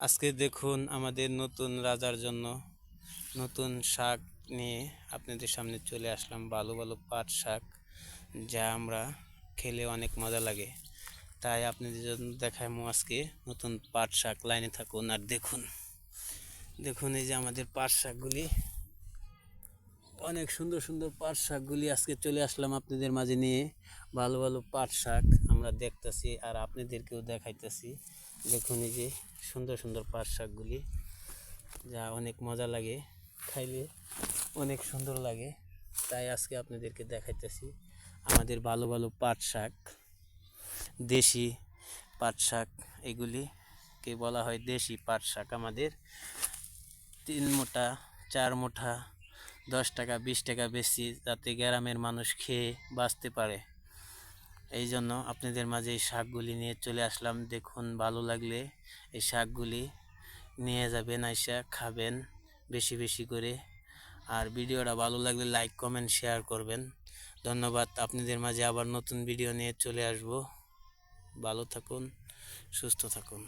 আজকে দেখুন আমাদের নতুন রাজার জন্য নতুন শাক নিয়ে আপনাদের সামনে চলে আসলাম, ভালো ভালো পাট শাক, যা আমরা খেলে অনেক মজা লাগে। তাই আপনাদের জন্য দেখাবো আজকে নতুন পাট শাক, লাইনে থাকুন আর দেখুন। দেখুন এই যে আমাদের পাট শাকগুলি। অনেক সুন্দর সুন্দর পাট শাকগুলি আজকে চলে আসলাম আপনাদের মাঝে নিয়ে, ভালো ভালো পাট শাক। আমরা দেখতেছি আর আপনাদেরকেও দেখাইতেছি। দেখুন এই যে সুন্দর সুন্দর পাট শাকগুলি, যা অনেক মজা লাগে, খাইলে অনেক সুন্দর লাগে। তাই আজকে আপনাদেরকে দেখাইতেছি আমাদের ভালো ভালো পাট শাক, দেশি পাট শাক এগুলিকে বলা হয় দেশি পাট শাক আমাদের। তিন মোটা, চার মোটা, দশ টাকা, বিশ টাকা বেশি, যাতে গ্রামের মানুষ খেয়ে বাঁচতে পারে। এই জন্য আপনাদের মাঝে এই শাকগুলি নিয়ে চলে আসলাম। দেখুন, ভালো লাগলে এই শাকগুলি নিয়ে যাবেন, আইসা খাবেন বেশি বেশি করে। আর ভিডিওটা ভালো লাগলে লাইক, কমেন্ট, শেয়ার করবেন। ধন্যবাদ, আপনাদের মাঝে আবার নতুন ভিডিও নিয়ে চলে আসব। ভালো থাকুন, সুস্থ থাকুন।